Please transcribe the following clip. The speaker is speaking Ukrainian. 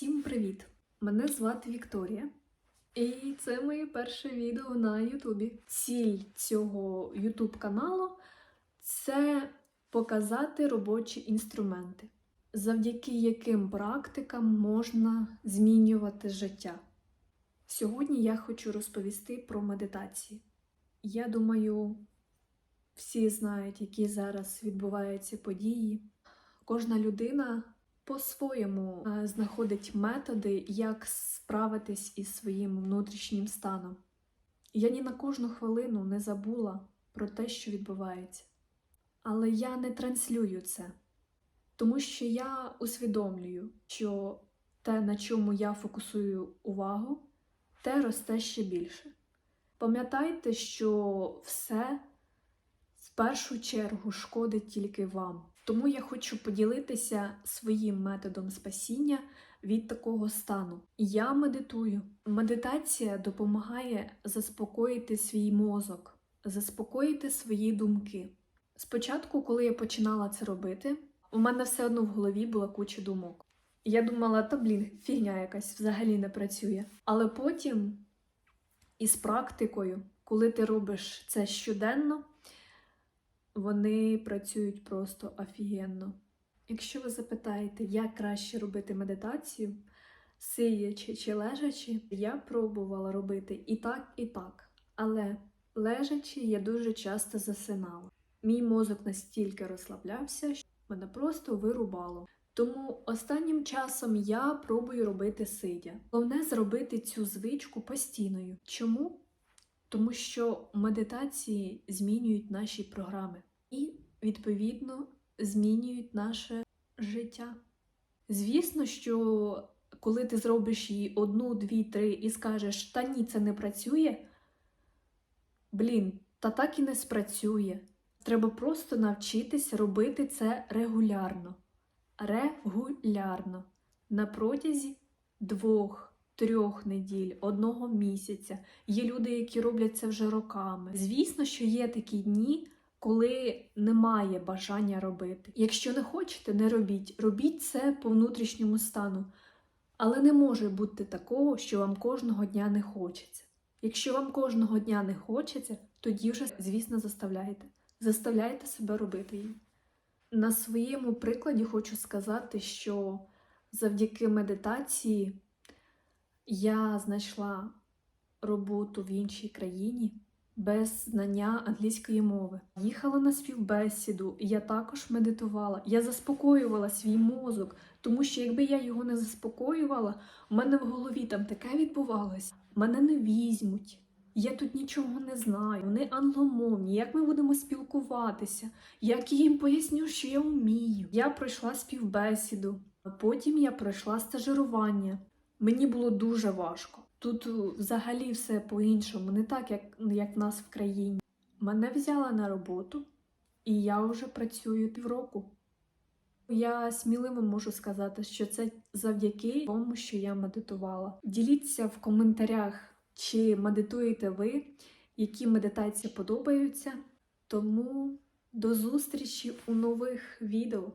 Всім привіт! Мене звати Вікторія, і це моє перше відео на Ютубі. Ціль цього Ютуб каналу це показати робочі інструменти, завдяки яким практикам можна змінювати життя. Сьогодні я хочу розповісти про медитації. Я думаю, всі знають, які зараз відбуваються події. Кожна людина по-своєму е, знаходить методи, як справитись із своїм внутрішнім станом. Я ні на кожну хвилину не забула про те, що відбувається. Але я не транслюю це, тому що я усвідомлюю, що те, на чому я фокусую увагу, те росте ще більше. Пам'ятайте, що все в першу чергу шкодить тільки вам. Тому я хочу поділитися своїм методом спасіння від такого стану. Я медитую. Медитація допомагає заспокоїти свій мозок, заспокоїти свої думки. Спочатку, коли я починала це робити, у мене все одно в голові була куча думок. Я думала, та блін, фігня якась взагалі не працює. Але потім, із практикою, коли ти робиш це щоденно, вони працюють просто офігенно. Якщо ви запитаєте, як краще робити медитацію, сидячи чи лежачи, я пробувала робити і так, і так. Але лежачи, я дуже часто засинала. Мій мозок настільки розслаблявся, що мене просто вирубало. Тому останнім часом я пробую робити сидя. Головне зробити цю звичку постійною. Чому? Тому що медитації змінюють наші програми і, відповідно, змінюють наше життя. Звісно, що коли ти зробиш її одну, дві, три і скажеш, та ні, це не працює, блін, та так і не спрацює. Треба просто навчитися робити це регулярно. Регулярно. На протязі двох, трьох неділь, одного місяця. Є люди, які роблять це вже роками. Звісно, що є такі дні, коли немає бажання робити. Якщо не хочете, не робіть. Робіть це по внутрішньому стану. Але не може бути такого, що вам кожного дня не хочеться. Якщо вам кожного дня не хочеться, тоді вже, звісно, заставляйте. Заставляйте себе робити її. На своєму прикладі хочу сказати, що завдяки медитації я знайшла роботу в іншій країні без знання англійської мови. Їхала на співбесіду, я також медитувала. Я заспокоювала свій мозок, тому що якби я його не заспокоювала, у мене в голові там таке відбувалося. Мене не візьмуть. Я тут нічого не знаю, вони англомовні, як ми будемо спілкуватися, як я їм поясню, що я вмію. Я пройшла співбесіду, потім я пройшла стажирування. Мені було дуже важко. Тут е, взагалі все по-іншому, не так, як, як в нас в країні. Мене взяли на роботу, і я вже працюю півроку. Я сміливо можу сказати, що це завдяки тому, що я медитувала. Діліться в коментарях, чи медитуєте ви, які медитації подобаються. Тому до зустрічі у нових відео.